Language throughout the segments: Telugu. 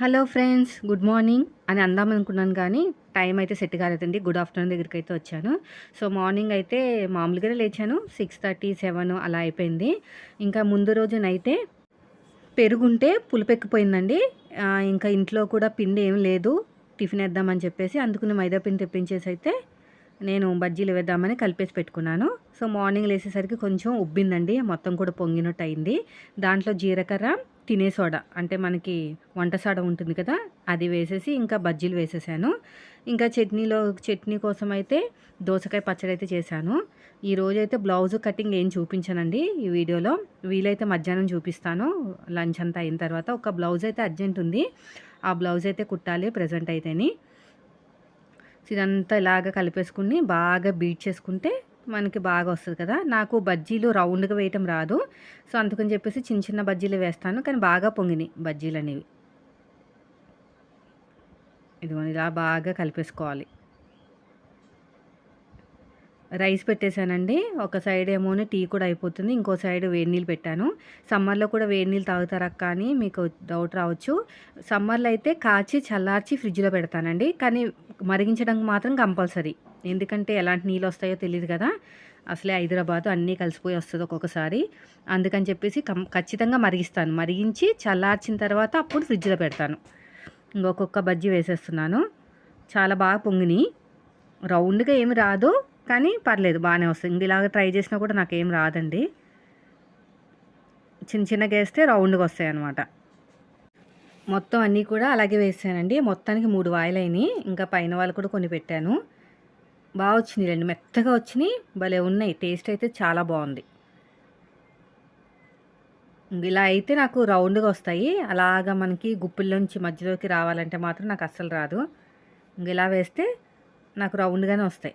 హలో ఫ్రెండ్స్ గుడ్ మార్నింగ్ అని అందాం అనుకున్నాను కానీ టైం అయితే సెట్ కాలేదండి. గుడ్ ఆఫ్టర్నూన్ దగ్గరికి అయితే వచ్చాను. సో మార్నింగ్ అయితే మామూలుగానే లేచాను. సిక్స్ థర్టీ సెవెన్ అలా అయిపోయింది. ఇంకా ముందు రోజునైతే పెరుగుంటే పులుపెక్కిపోయిందండి. ఇంకా ఇంట్లో కూడా పిండి ఏం లేదు. టిఫిన్ వేద్దామని చెప్పేసి అందుకుని మైదా పిండి తెప్పించేసి అయితే నేను బజ్జీలు వేద్దామని కలిపేసి పెట్టుకున్నాను. సో మార్నింగ్ లేసేసరికి కొంచెం ఉబ్బిందండి. మొత్తం కూడా పొంగినట్టు అయింది. దాంట్లో జీలకర్ర తినే సోడా. అంటే మనకి వంట సోడా ఉంటుంది కదా అది వేసేసి ఇంకా బజ్జీలు వేసేసాను. ఇంకా చట్నీలో చట్నీ కోసం అయితే దోసకాయ పచ్చడి అయితే చేశాను. ఈ రోజైతే బ్లౌజ్ కటింగ్ ఏం చూపించానండి ఈ వీడియోలో. వీలైతే మధ్యాహ్నం చూపిస్తాను. లంచ్ అంతా అయిన తర్వాత ఒక బ్లౌజ్ అయితే అర్జెంట్ ఉంది. ఆ బ్లౌజ్ అయితే కుట్టాలి ప్రజెంట్ అయితేని. ఇదంతా ఇలాగ కలిపేసుకుని బాగా బీట్ చేసుకుంటే మనకి బాగా వస్తుంది కదా. నాకు బజ్జీలు రౌండ్గా వేయటం రాదు. సో అందుకని చెప్పేసి చిన్న చిన్న బజ్జీలు వేస్తాను. కానీ బాగా పొంగినాయి బజ్జీలు అనేవి ఇదిగోండి ఇలా బాగా కలిపేసుకోవాలి. రైస్ పెట్టేశానండి. ఒక సైడ్ ఏమోనే టీ కూడా అయిపోతుంది. ఇంకో సైడ్ వేడి నీళ్ళు పెట్టాను. సమ్మర్లో కూడా వేడి నీళ్ళు తాగుతారా కానీ మీకు డౌట్ రావచ్చు. సమ్మర్లో అయితే కాచి చల్లార్చి ఫ్రిడ్జ్లో పెడతానండి. కానీ మరిగించడానికి మాత్రం కంపల్సరీ. ఎందుకంటే ఎలాంటి నీళ్ళు వస్తాయో తెలియదు కదా. అసలే హైదరాబాద్ అన్నీ కలిసిపోయి వస్తుంది ఒక్కొక్కసారి. అందుకని చెప్పేసి కం ఖచ్చితంగా మరిగిస్తాను. మరిగించి చల్లార్చిన తర్వాత అప్పుడు ఫ్రిడ్జ్లో పెడతాను. ఇంకొక బజ్జీ వేసేస్తున్నాను. చాలా బాగా పొంగినాయి. రౌండ్గా ఏమి రాదు. కానీ పర్లేదు బాగానే వస్తుంది. ఇంక ఇలాగ ట్రై చేసినా కూడా నాకేం రాదండి. చిన్న చిన్నగా వేస్తే రౌండ్గా వస్తాయి అనమాట మొత్తం అన్నీ కూడా అలాగే వేసానండి. మొత్తానికి మూడు వాయిలు అయినాయి ఇంకా పైన వాళ్ళు కూడా కొన్ని పెట్టాను. బాగా వచ్చినాయి రండి. మెత్తగా వచ్చినాయి. భలే ఉన్నాయి. టేస్ట్ అయితే చాలా బాగుంది. ఇంక ఇలా అయితే నాకు రౌండ్గా వస్తాయి. అలాగా మనకి గుప్పిల్లోంచి మధ్యలోకి రావాలంటే మాత్రం నాకు అస్సలు రాదు. ఇంక ఇలా వేస్తే నాకు రౌండ్గానే వస్తాయి.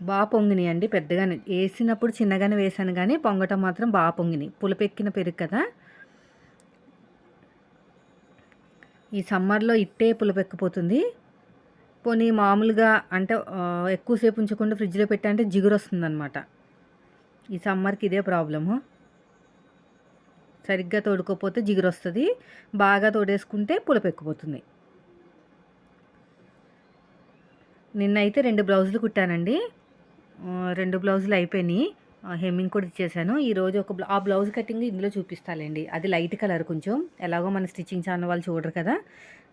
బాగా పొంగినాయి అండి పెద్దగానే. వేసినప్పుడు చిన్నగానే వేసాను కానీ పొంగటం మాత్రం బాగా పొంగినాయి. పులిపెక్కిన పెరుగు కదా. ఈ సమ్మర్లో ఇట్టే పులిపెక్కిపోతుంది. పోనీ మామూలుగా అంటే ఎక్కువసేపు ఉంచకుండా ఫ్రిడ్జ్లో పెట్టంటే జిగురు వస్తుందన్నమాట ఈ సమ్మర్కి ఇదే ప్రాబ్లము. సరిగ్గా తోడుకోపోతే జిగురు వస్తుంది బాగా తోడేసుకుంటే పులిపెక్కిపోతుంది. నిన్నైతే రెండు బ్లౌజులు కుట్టానండి. రెండు బ్లౌజులు అయిపోయినాయి. హెమ్మింగ్ కూడా ఇచ్చేసాను. ఈరోజు ఒక ఆ బ్లౌజ్ కటింగ్ ఇందులో చూపిస్తాలేండి. అది లైట్ కలర్ కొంచెం. ఎలాగో మన స్టిచ్చింగ్ ఛానల్ వాళ్ళు చూడరు కదా.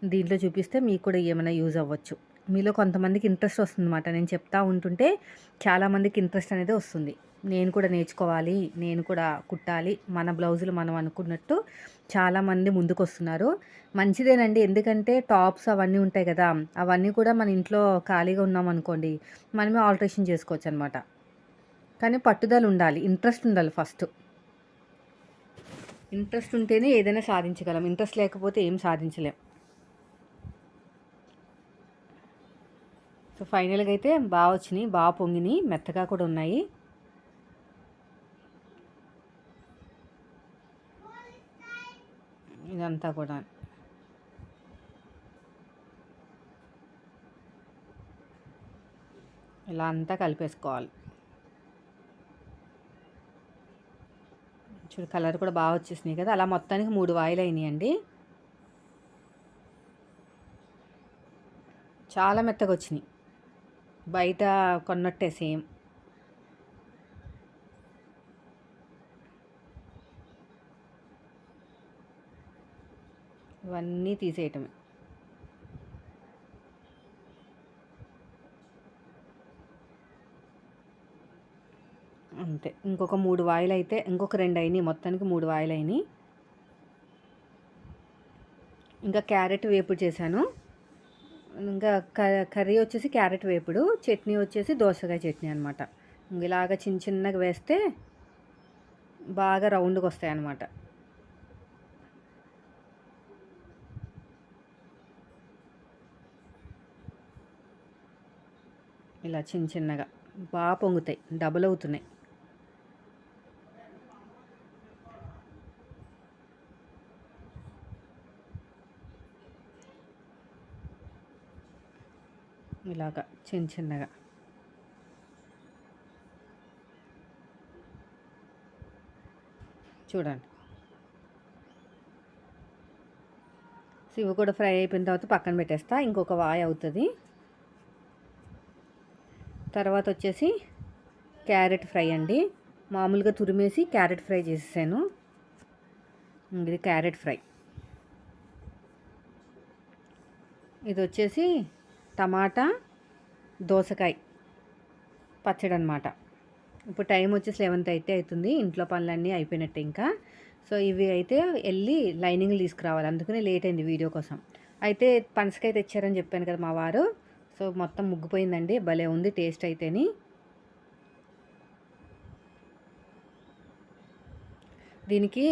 దీంట్లో చూపిస్తే మీకు కూడా ఏమైనా యూజ్ అవ్వచ్చు. మీలో కొంతమందికి ఇంట్రెస్ట్ వస్తుందన్నమాట. నేను చెప్తా ఉంటుంటే చాలామందికి ఇంట్రెస్ట్ అనేది వస్తుంది. నేను కూడా నేర్చుకోవాలి నేను కూడా కుట్టాలి మన బ్లౌజులు మనం అనుకున్నట్టు చాలామంది ముందుకు వస్తున్నారు మంచిదేనండి. ఎందుకంటే టాప్స్ అవన్నీ ఉంటాయి కదా అవన్నీ కూడా మన ఇంట్లో ఖాళీగా ఉన్నాం అనుకోండి మనమే ఆల్టరేషన్ చేసుకోవచ్చు అనమాట కానీ పట్టుదల ఉండాలి ఇంట్రెస్ట్ ఉండాలి ఫస్ట్. ఇంట్రెస్ట్ ఉంటేనే ఏదైనా సాధించగలం ఇంట్రెస్ట్ లేకపోతే ఏం సాధించలేం. సో ఫైనల్గా అయితే బాగా వచ్చినాయి బాగా పొంగినాయి మెత్తగా కూడా ఉన్నాయి. ఇదంతా కూడా. ఇలా అంతా కలిపేసుకోవాలి. చూడు కలర్ కూడా బాగా వచ్చేసినాయి కదా. అలా మొత్తానికి మూడు వాయిలు అయినాయండి. చాలా మెత్తగా వచ్చినాయి. బయట కొన్నట్టే సేమ్. ఇవన్నీ తీసేయటమే. అంతే. ఇంకొక మూడు వాయిలు అయితే ఇంకొక రెండు అయినాయి మొత్తానికి మూడు వాయిలు అయినాయి ఇంకా క్యారెట్ వేపుడు చేశాను. ఇంకా క- కర్రీ వచ్చేసి క్యారెట్ వేపుడు చట్నీ వచ్చేసి దోసకాయ చట్నీ అనమాట ఇలాగ చిన్న చిన్నగా వేస్తే బాగా రౌండ్గా వస్తాయి అన్నమాట ఇలా చిన్న చిన్నగా బాగా పొంగుతాయి డబుల్ అవుతున్నాయి. ఇలాగా చిన్న చిన్నగా. చూడండి. సో ఇవి కూడా ఫ్రై అయిపోయిన తర్వాత పక్కన పెట్టేస్తా ఇంకొక వాయి అవుతుంది. తర్వాత వచ్చేసి క్యారెట్ ఫ్రై అండి. మామూలుగా తురిమేసి క్యారెట్ ఫ్రై చేసేసాను. ఇది క్యారెట్ ఫ్రై. ఇది వచ్చేసి టమాటా దోసకాయ పచ్చడి అనమాట ఇప్పుడు టైం వచ్చేసి లెవెన్త్ అయితే అవుతుంది ఇంట్లో పనులన్నీ అయిపోయినట్టు ఇంకా. సో ఇవి అయితే వెళ్ళి లైనింగ్లు తీసుకురావాలి. అందుకనే లేట్ అయింది వీడియో కోసం. అయితే పనసకాయ తెచ్చారని చెప్పాను కదా మా వారు. సో మొత్తం ముగ్గిపోయిందండి. భలే ఉంది టేస్ట్ అయితేని. దీనికి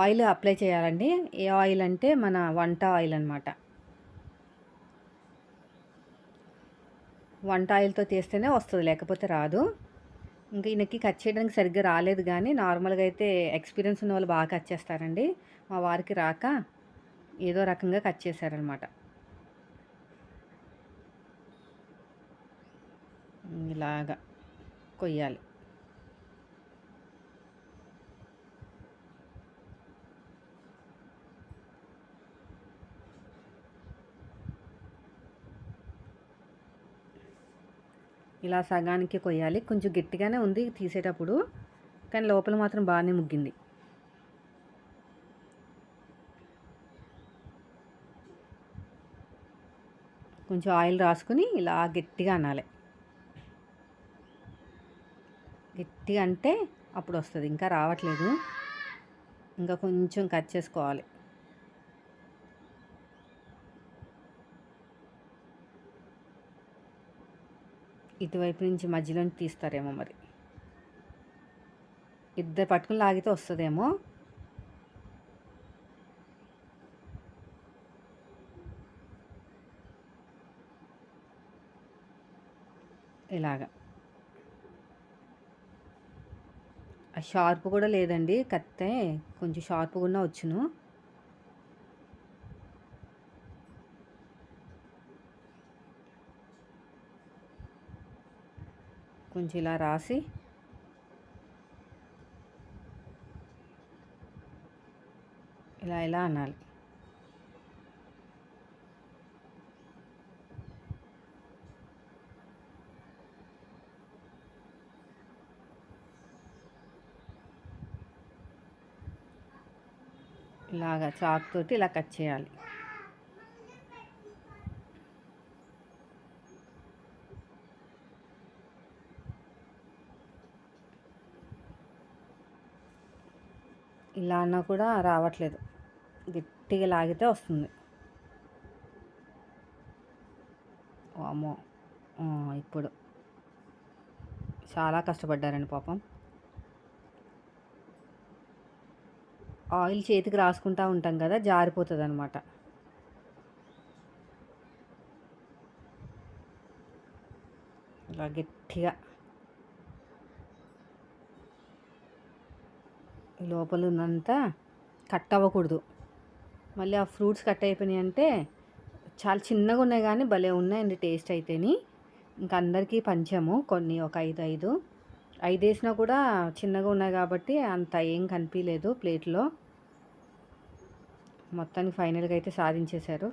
ఆయిల్ అప్లై చేయాలండి. ఏ ఆయిల్ అంటే మన వంట ఆయిల్ అనమాట వంట ఆయిల్తో చేస్తేనే వస్తుంది లేకపోతే రాదు. ఇంకా ఈయనకి కట్ చేయడానికి సరిగ్గా రాలేదు కానీ నార్మల్గా అయితే ఎక్స్పీరియన్స్ ఉన్న వాళ్ళు బాగా కట్ చేస్తారండి. మా వారికి రాక ఏదో రకంగా కట్ చేశారనమాట. ఇలాగా కొయ్యాలి. ఇలా సగానికి కొయ్యాలి. కొంచెం గట్టిగానే ఉంది తీసేటప్పుడు కానీ లోపల మాత్రం బాగానే ముగ్గింది. కొంచెం ఆయిల్ రాసుకుని ఇలా గట్టిగా అనాలి. గట్టిగా అంటే అప్పుడు వస్తుంది. ఇంకా రావట్లేదు. ఇంకా కొంచెం కట్ చేసుకోవాలి. ఇటువైపు నుంచి మధ్యలో తీస్తారేమో మరి. ఇద్దరు పట్టుకుని లాగితే వస్తుందేమో. ఇలాగా. ఆ షార్ప్ కూడా లేదండి కత్తే. కొంచెం షార్ప్ కూడా వచ్చును. కొంచెం ఇలా రాసి ఇలా ఇలా అనాలి. ఇలాగా చాక్ తోటి ఇలా కట్ చేయాలి. ఇలా అన్నా కూడా రావట్లేదు. గట్టిగా లాగితే వస్తుంది. అమ్మో ఇప్పుడు. చాలా కష్టపడ్డారండి పాపం. ఆయిల్ చేతికి రాసుకుంటూ ఉంటాం కదా జారిపోతుంది అనమాట ఇలా గట్టిగా లోపల ఉన్నంతా కట్ అవ్వకూడదు. మళ్ళీ ఆ ఫ్రూట్స్ కట్ అయిపోయినాయి అంటే చాలా చిన్నగా ఉన్నాయి కానీ భలే ఉన్నాయండి టేస్ట్ అయితేని. ఇంకా అందరికీ పంచాము కొన్ని ఒక ఐదు ఐదు. ఐదు వేసినా కూడా చిన్నగా ఉన్నాయి కాబట్టి అంత ఏం కనిపించలేదు ప్లేట్లో. మొత్తానికి ఫైనల్గా అయితే సాధించేశారు.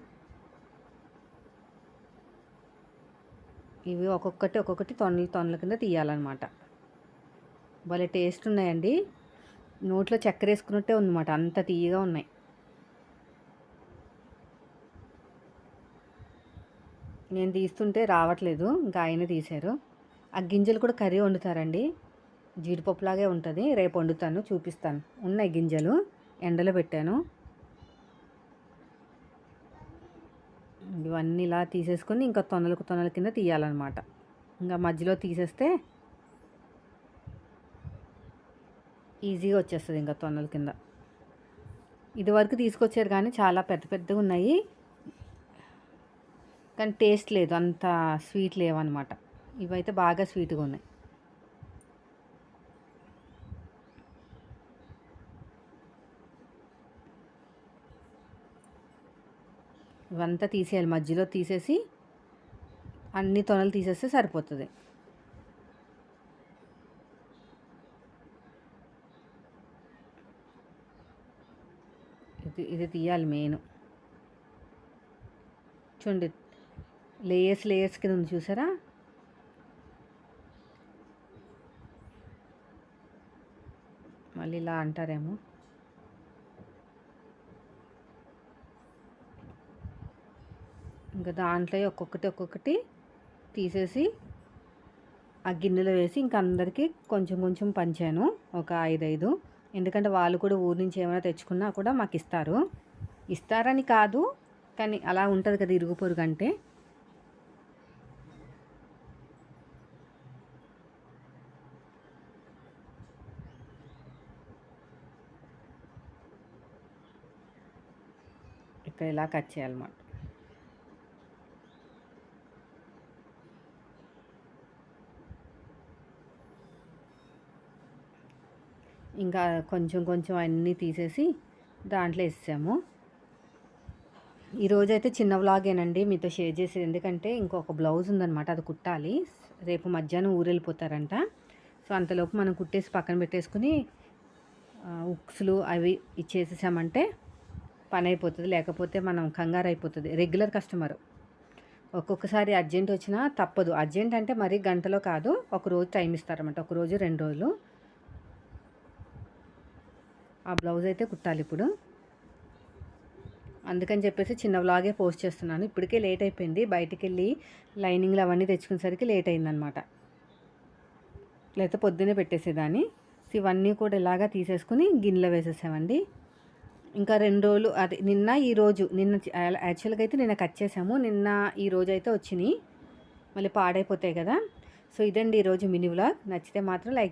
ఇవి ఒక్కొక్కటి ఒక్కొక్కటి తొనలు తొనల కింద తీయాలన్నమాట. భలే టేస్ట్ ఉన్నాయండి. నోట్లో చక్కెర వేసుకున్నట్టే ఉందన్నమాట. అంత తీయగా ఉన్నాయి. నేను తీస్తుంటే రావట్లేదు. ఇంకా ఆయన తీశారు. ఆ గింజలు కూడా కర్రీ వండుతారండి. జీడిపప్పులాగే ఉంటుంది. రేపు వండుతాను చూపిస్తాను. ఉన్నాయి గింజలు. ఎండలో పెట్టాను. ఇవన్నీ ఇలా తీసేసుకొని ఇంకా తొనలకు తొనల కింద తీయాలన్నమాట. ఇంకా మధ్యలో తీసేస్తే ఈజీగా వచ్చేస్తుంది ఇంకా తొన్నల కింద. ఇది వరకు తీసుకొచ్చారు కానీ చాలా పెద్ద పెద్దగా ఉన్నాయి. కానీ టేస్ట్ లేదు అంత స్వీట్ లేవన్నమాట. ఇవైతే బాగా స్వీట్గా ఉన్నాయి. ఇవంతా తీసేయాలి. మధ్యలో తీసేసి అన్ని తొనలు తీసేస్తే సరిపోతుంది ఇది ఇది తీయాలి మెయిన్. చూడండి లేయర్స్ లేయర్స్ కింద ఉంది చూసారా? మళ్ళీ ఇలా అంటారేమో. ఇంకా దాంట్లో ఒక్కొక్కటి ఒక్కొక్కటి తీసేసి ఆ గిన్నెలో వేసి ఇంకా అందరికీ కొంచెం కొంచెం పంచాను ఒక ఐదైదు. ఎందుకంటే వాళ్ళు కూడా ఊరి నుంచి ఏమైనా తెచ్చుకున్నా కూడా మాకు ఇస్తారు. ఇస్తారని కాదు కానీ అలా ఉంటుంది కదా ఇరుగు పొరుగు అంటే. ఇక్కడ ఇలా కట్ చేయాలన్నమాట. ఇంకా కొంచెం కొంచెం అన్నీ తీసేసి దాంట్లో వేసాము ఈరోజైతే చిన్న వ్లాగేనండి మీతో షేర్ చేసేది. ఎందుకంటే ఇంకొక బ్లౌజ్ ఉందన్నమాట అది కుట్టాలి. రేపు మధ్యాహ్నం ఊరెళ్ళిపోతారంట. సో అంతలోపు మనం కుట్టేసి పక్కన పెట్టేసుకుని ఉక్స్లు అవి ఇచ్చేసేసామంటే పని అయిపోతుంది లేకపోతే మనం కంగారు అయిపోతుంది రెగ్యులర్ కస్టమర్. ఒక్కొక్కసారి అర్జెంట్ వచ్చినా తప్పదు. అర్జెంట్ అంటే మరీ గంటలో కాదు ఒక రోజు టైం ఇస్తారన్నమాట. ఒక రోజు రెండు రోజులు. ఆ బ్లౌజ్ అయితే కుట్టాలి ఇప్పుడు అందుకని చెప్పేసి చిన్న వ్లాగే పోస్ట్ చేస్తున్నాను. ఇప్పటికే లేట్ అయిపోయింది. బయటికి వెళ్ళి లైనింగ్లు అవన్నీ తెచ్చుకునేసరికి లేట్ అయిందనమాట లేకపోతే పొద్దునే పెట్టేసేదాన్ని. ఇవన్నీ కూడా ఇలాగా తీసేసుకుని గిన్నెలో వేసేసామండి. ఇంకా రెండు రోజులు అది నిన్న ఈరోజు నిన్న యాక్చువల్గా అయితే నిన్న కట్ చేసాము. నిన్న ఈ రోజు అయితే వచ్చినాయి. మళ్ళీ పాడైపోతాయి కదా. సో ఇదండి ఈరోజు మినీ వ్లాగ్ నచ్చితే మాత్రం లైక్